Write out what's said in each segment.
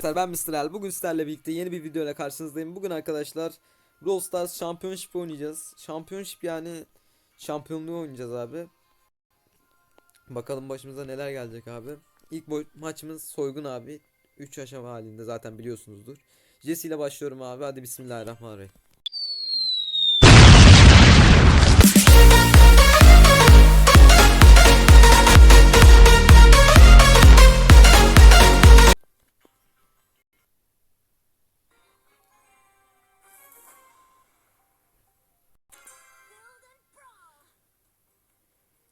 Arkadaşlar ben Mr. El. Bugün sizlerle birlikte yeni bir video ile karşınızdayım. Bugün arkadaşlar Brawl Stars Championship oynayacağız. Championship yani şampiyonluğu oynayacağız abi. Bakalım başımıza neler gelecek abi. İlk maçımız soygun abi. 3 aşama halinde zaten biliyorsunuzdur. Jesse ile başlıyorum abi. Hadi bismillahirrahmanirrahim.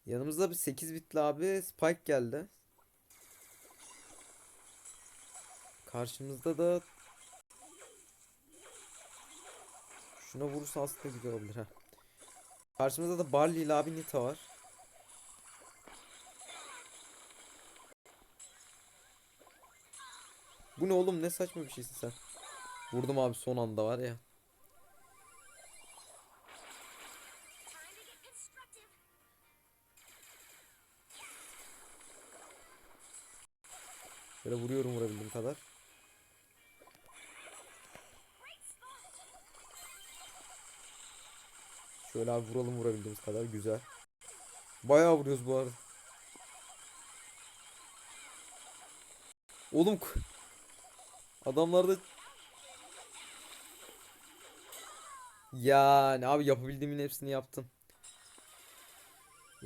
Yanımızda bir 8 bitli abi Spike geldi. Karşımızda da Şuna vurursa aslında güzel olabilir ha. Karşımızda da Barley ile abi Nita var. Bu ne oğlum ne saçma bir şeysin sen. Vurdum abi son anda var ya. Şöyle vuruyorum vurabildiğim kadar. Şöyle abi vuralım vurabildiğimiz kadar güzel. Bayağı vuruyoruz bu arada. Oğlum adamlarda yani abi yapabildiğimin hepsini yaptım.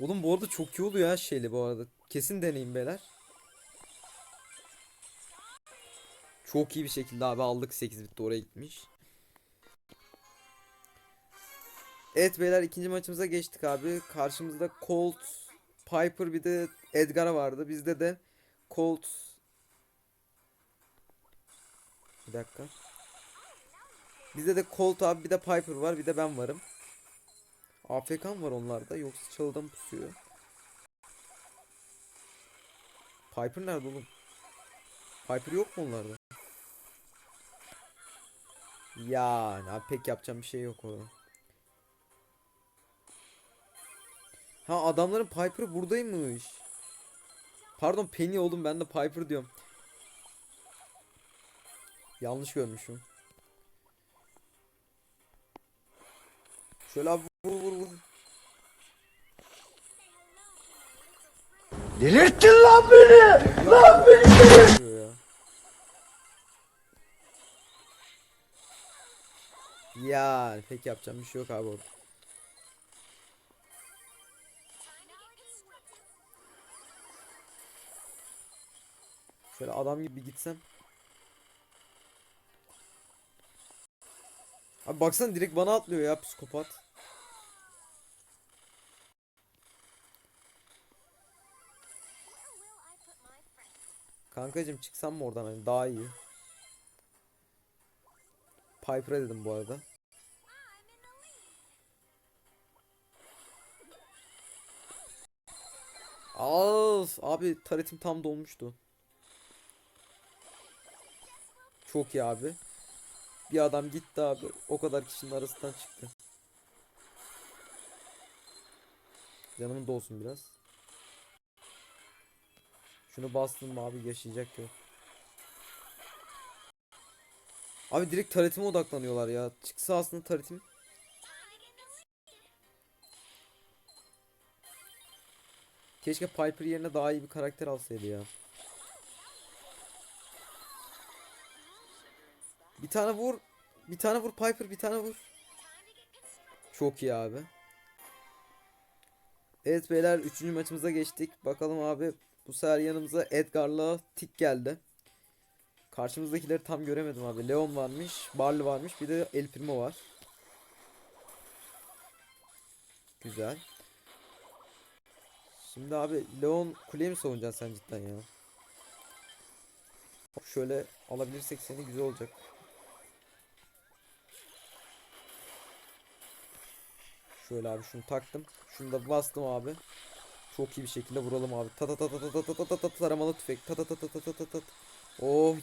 Oğlum bu arada çok iyi oluyor ya şeyli bu arada. Kesin deneyin beyler. Çok iyi bir şekilde abi aldık 8 bitti oraya gitmiş. Evet beyler ikinci maçımıza geçtik abi. Karşımızda Colt, Piper bir de Edgar vardı. Bizde de Colt Bir dakika. Bizde de Colt abi bir de Piper var bir de ben varım. AFK mı var onlarda yoksa çalıda mı pusuyor? Piper nerede oğlum? Piper yok mu onlarda? Yani abi pek yapacağım bir şey yok orada. Ha adamların Piper buradaymış. Pardon Penny oğlum ben de Piper diyorum. Yanlış görmüşüm. Şöyle abi vur vur vur. Delirttin lan beni! Lan beni! Ya. Pek yapacağım bir şey yok abi orada. Şöyle adam gibi gitsem. Abi baksana direkt bana atlıyor ya psikopat. Kankacım çıksam mı oradan hani daha iyi. Piper'a dedim bu arada. Of abi taretim tam dolmuştu. Çok iyi abi. Bir adam gitti abi. O kadar kişinin arasından çıktı. Canımın dolsun biraz. Şunu bastım abi yaşayacak yok. Abi direkt taretime odaklanıyorlar ya. Çıksa aslında taretim. Keşke Piper yerine daha iyi bir karakter alsaydı ya. Bir tane vur. Bir tane vur Piper bir tane vur. Çok iyi abi. Evet beyler 3. maçımıza geçtik. Bakalım abi bu sefer yanımıza Edgar'la Tik geldi. Karşımızdakileri tam göremedim abi. Leon varmış, Barley varmış, bir de El Primo var. Güzel. Şimdi abi Leon kuleyi mi savunacaksın sen cidden ya? Şöyle alabilirsek seni güzel olacak. Şöyle abi şunu taktım. Şunu da bastım abi. Çok iyi bir şekilde vuralım abi. Ta ta ta ta ta ta ta ta ta ta taramalı tüfek. Ta ta ta ta ta ta ta ta. Oh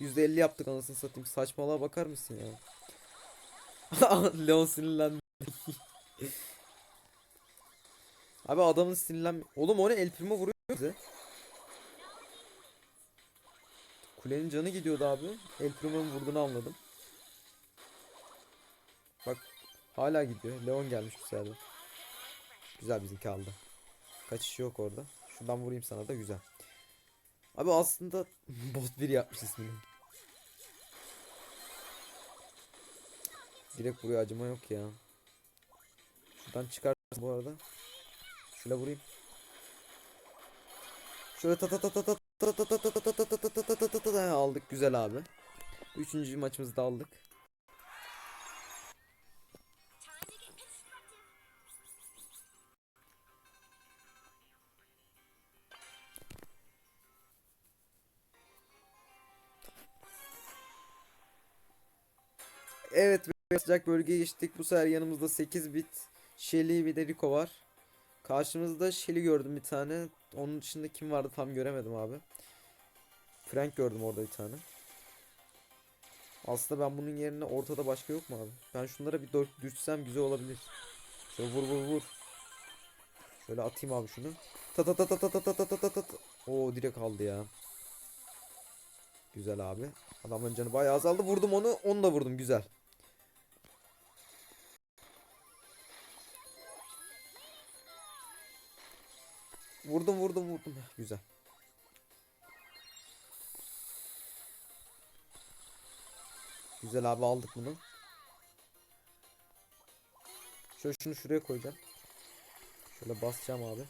%50 yaptık anasını satayım. Saçmalığa bakar mısın ya? Leon sinirlendi. Abi adamın sinirlen... Oğlum o ne El Primo vuruyor bize. kulenin canı gidiyordu abi. El Primo'nun vurduğunu anladım. Bak hala gidiyor. Leon gelmiş bu. Güzel bizimki aldı. Kaçış yok orada. Şuradan vurayım sana da güzel. Abi aslında bot 1 yapmış ismini. Direkt buraya acıma yok ya. Şuradan çıkar bu arada. Şöyle vurayım. Şöyle ta ta ta ta ta ta ta ta ta ta ta ta ta ta ta ta ta ta aldık güzel abi. Üçüncü maçımızı da aldık. Evet ve sıcak bölgeye geçtik. Bu sefer yanımızda 8 bit Shelly ve de Rico var. Karşımızda Shelly gördüm bir tane. Onun dışında kim vardı tam göremedim abi. Frank gördüm orada bir tane. Aslında ben bunun yerine ortada başka yok mu abi? Ben şunlara bir dö- düşsem güzel olabilir. Şöyle vur vur vur. Şöyle atayım abi şunu. Ta ta ta ta ta ta ta ta ta ta ta. Oo direkt aldı ya. Güzel abi. Adamın canı bayağı azaldı. Vurdum onu. Onu da vurdum. Güzel. Vurdum vurdum vurdum. Güzel. Güzel abi aldık bunu. Şöyle şunu şuraya koyacağım. Şöyle basacağım abi.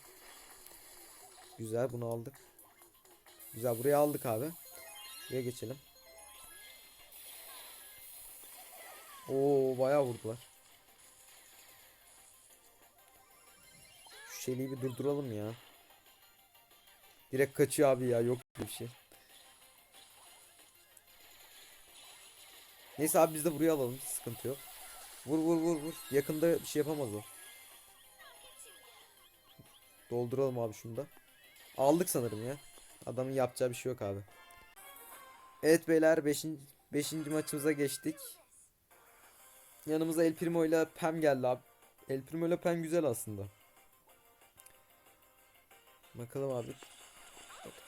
Güzel bunu aldık. Güzel buraya aldık abi. Şuraya geçelim. Oo bayağı vurdular. Şu şeyliği bir durduralım ya. Direkt kaçıyor abi ya yok bir şey. Neyse abi biz de buraya alalım sıkıntı yok. Vur vur vur vur. Yakında bir şey yapamaz o. Dolduralım abi şunu da. Aldık sanırım ya. Adamın yapacağı bir şey yok abi. Evet beyler 5. 5. maçımıza geçtik. Yanımıza El Primo ile Pem geldi abi. El Primo ile Pem güzel aslında. Bakalım abi.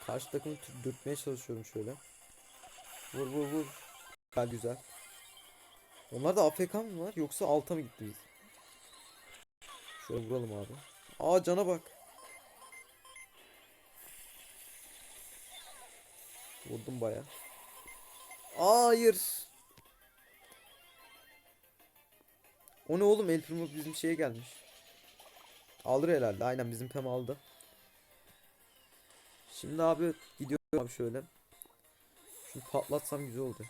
Karşı takımı dürtmeye çalışıyorum şöyle. Vur vur vur. Güzel güzel. Onlar da AFK mı var yoksa alta mı gitti biz? Şöyle vuralım abi. Aa cana bak. Vurdum baya. Hayır. O ne oğlum El bizim şeye gelmiş. Alır herhalde. Aynen bizim Pem aldı. Şimdi abi gidiyorum abi şöyle. Şunu patlatsam güzel oldu.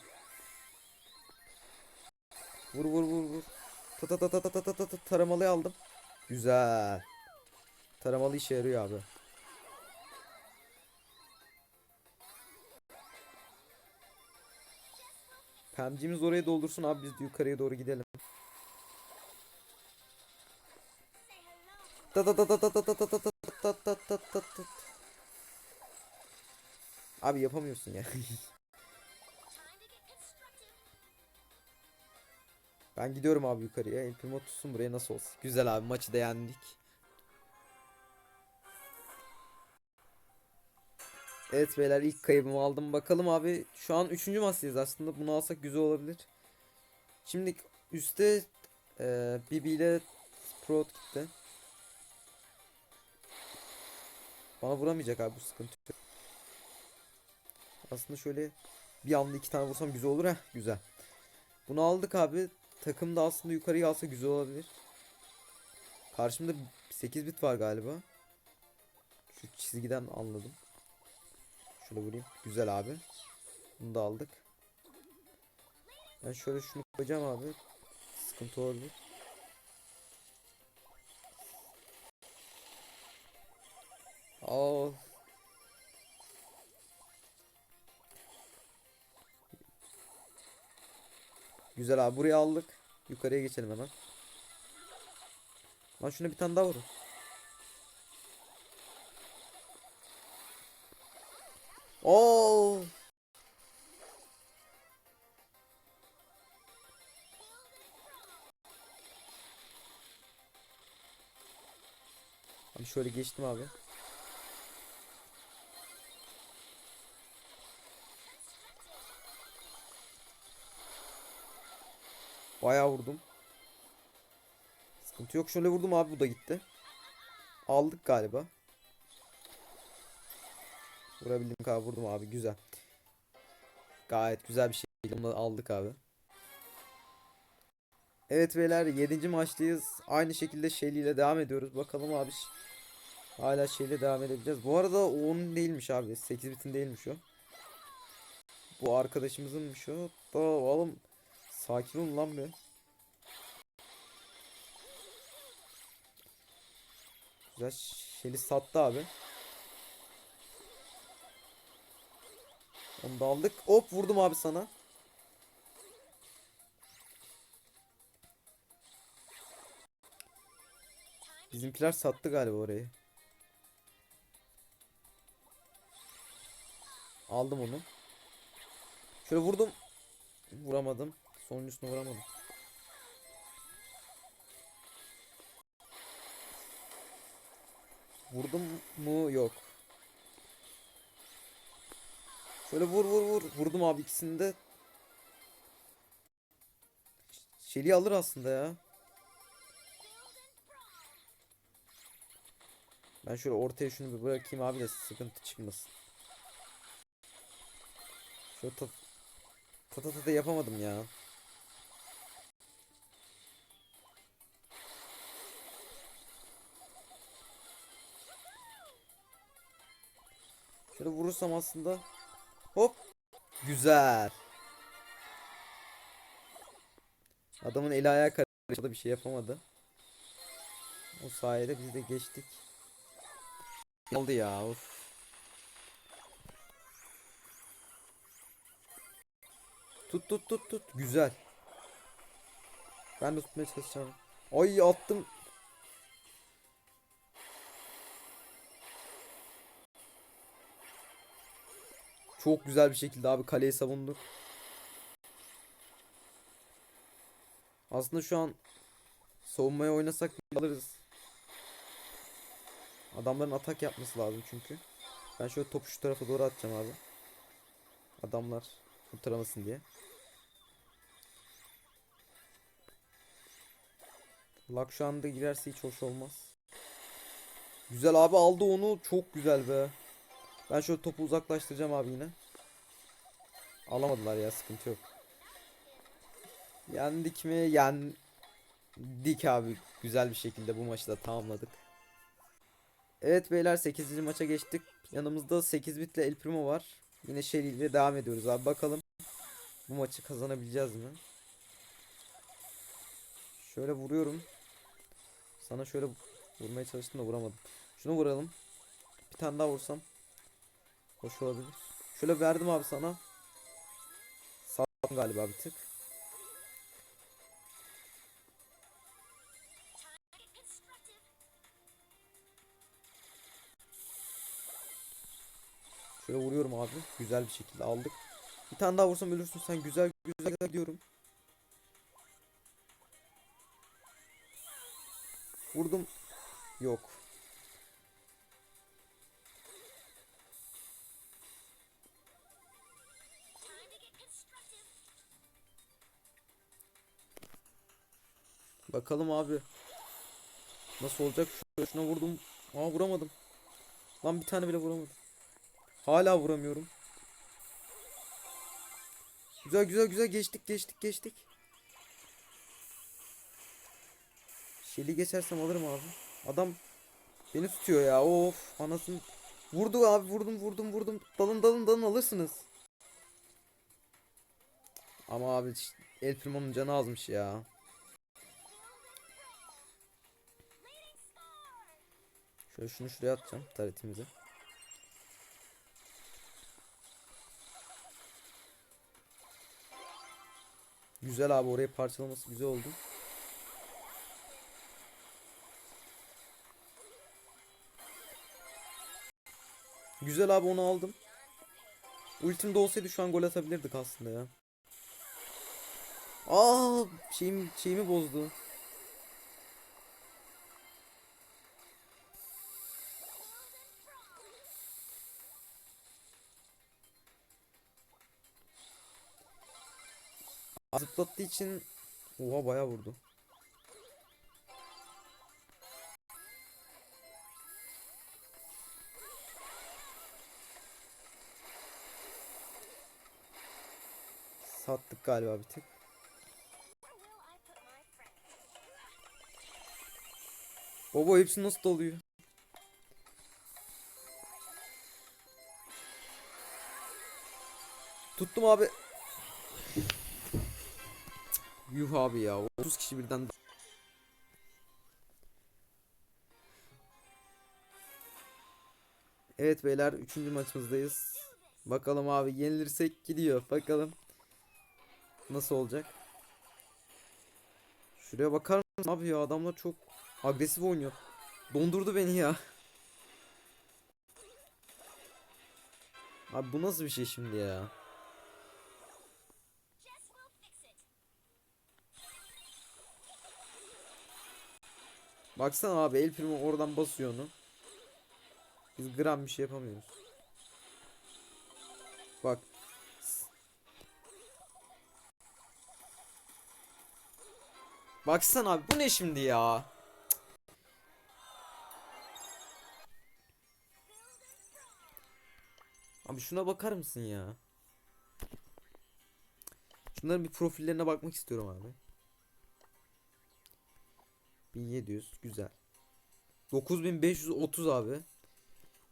Vur vur vur vur. Ta ta ta ta ta ta ta ta ta taramalıyı aldım. Güzel. Taramalı işe yarıyor abi. Pemcimiz oraya doldursun abi biz yukarıya doğru gidelim. Ta ta ta ta ta ta ta ta ta ta ta ta ta ta ta. Abi yapamıyorsun ya. Ben gidiyorum abi yukarıya. El Primo tutsun buraya nasıl olsun. Güzel abi maçı da yendik. Evet beyler ilk kaybımı aldım. Bakalım abi şu an 3. maçtayız aslında. Bunu alsak güzel olabilir. Şimdi üstte e, Bibi ile Sprout gitti. Bana vuramayacak abi bu sıkıntı. Aslında şöyle bir anda iki tane vursam güzel olur ha. Güzel. Bunu aldık abi. Takım da aslında yukarıya alsa güzel olabilir. Karşımda 8 bit var galiba. Şu çizgiden anladım. Şöyle vurayım. Güzel abi. Bunu da aldık. Ben şöyle şunu koyacağım abi. Sıkıntı olabilir. Aa. Güzel abi buraya aldık. Yukarıya geçelim hemen. Lan şuna bir tane daha vurun. Oo. Abi şöyle geçtim abi. Bayağı vurdum. Sıkıntı yok. Şöyle vurdum abi bu da gitti. Aldık galiba. Vurabildim abi vurdum abi güzel. Gayet güzel bir onu da aldık abi. Evet beyler 7. maçtayız. Aynı şekilde Shelly ile devam ediyoruz. Bakalım abi. Hala Shelly devam edebileceğiz. Bu arada o onun değilmiş abi. 8 bitin değilmiş o. Bu arkadaşımızınmış o. Da oğlum sakin olun lan be. Güzel Shelly sattı abi. Onu da aldık. Hop vurdum abi sana. Bizimkiler sattı galiba orayı. Aldım onu. Şöyle vurdum. Vuramadım. Sonuncusunu vuramadım. Vurdum mu? Yok. Şöyle vur vur vur. Vurdum abi ikisini de. Şeliği alır aslında ya. Ben şöyle ortaya şunu bir bırakayım abi de sıkıntı çıkmasın. Şöyle ta ta yapamadım ya. Şöyle vurursam aslında hop güzel. Adamın eli ayağı karıştı bir şey yapamadı. O sayede biz de geçtik. Oldu ya of. Tut tut tut tut. Güzel. Ben de tutmaya çalışacağım. Ay attım. Çok güzel bir şekilde abi kaleyi savunduk. Aslında şu an savunmaya oynasak alırız. Adamların atak yapması lazım çünkü. Ben şöyle topu şu tarafa doğru atacağım abi. Adamlar kurtaramasın diye. Lak şu anda girerse hiç hoş olmaz. Güzel abi aldı onu. Çok güzel be. Ben şöyle topu uzaklaştıracağım abi yine. Alamadılar ya sıkıntı yok. Yendik mi? Yendik abi. Güzel bir şekilde bu maçı da tamamladık. Evet beyler 8. maça geçtik. Yanımızda 8 bitle El Primo var. Yine Shelly ile devam ediyoruz abi. Bakalım bu maçı kazanabileceğiz mi? Şöyle vuruyorum. Sana şöyle vurmaya çalıştım da vuramadım. Şunu vuralım. Bir tane daha vursam. Hoş olabilir. Şöyle verdim abi sana. Sağlam galiba bir tık. Şöyle vuruyorum abi. Güzel bir şekilde aldık. Bir tane daha vursam ölürsün sen. Güzel güzel güzel diyorum. Vurdum. Yok. Bakalım abi. Nasıl olacak? Şuna, vurdum. Aa vuramadım. Lan bir tane bile vuramadım. Hala vuramıyorum. Güzel güzel güzel geçtik geçtik geçtik. Şeli geçersem alırım abi. Adam beni tutuyor ya. Of anasını. Vurdu abi vurdum vurdum vurdum. Dalın dalın dalın alırsınız. Ama abi El Primo'nun canı azmış ya. Şöyle şunu şuraya atacağım taretimizi. Güzel abi orayı parçalaması güzel oldu. Güzel abi onu aldım. Ultim olsaydı şu an gol atabilirdik aslında ya. Aa şeyim şeyimi bozdu. Zıplattığı için Oha bayağı vurdu. Sattık galiba bir tık. Baba hepsi nasıl doluyor? Tuttum abi. Yuh abi ya 30 kişi birden Evet beyler 3. maçımızdayız. Bakalım abi yenilirsek gidiyor. Bakalım nasıl olacak. Şuraya bakar mısın abi ya adamlar çok agresif oynuyor. Dondurdu beni ya. Abi bu nasıl bir şey şimdi ya? Baksana abi El Primo oradan basıyor onu. Biz gram bir şey yapamıyoruz. Bak. Baksana abi bu ne şimdi ya? Abi şuna bakar mısın ya? Şunların bir profillerine bakmak istiyorum abi. 1700 güzel. 9530 abi.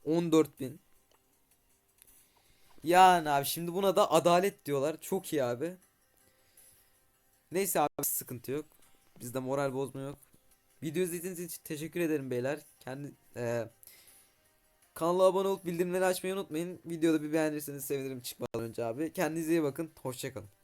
14000. Yani abi şimdi buna da adalet diyorlar. Çok iyi abi. Neyse abi sıkıntı yok. Bizde moral bozma yok. Video izlediğiniz için teşekkür ederim beyler. Kendi eee kanala abone olup bildirimleri açmayı unutmayın. Videoda bir beğenirseniz sevinirim çıkmadan önce abi. Kendinize iyi bakın. Hoşçakalın.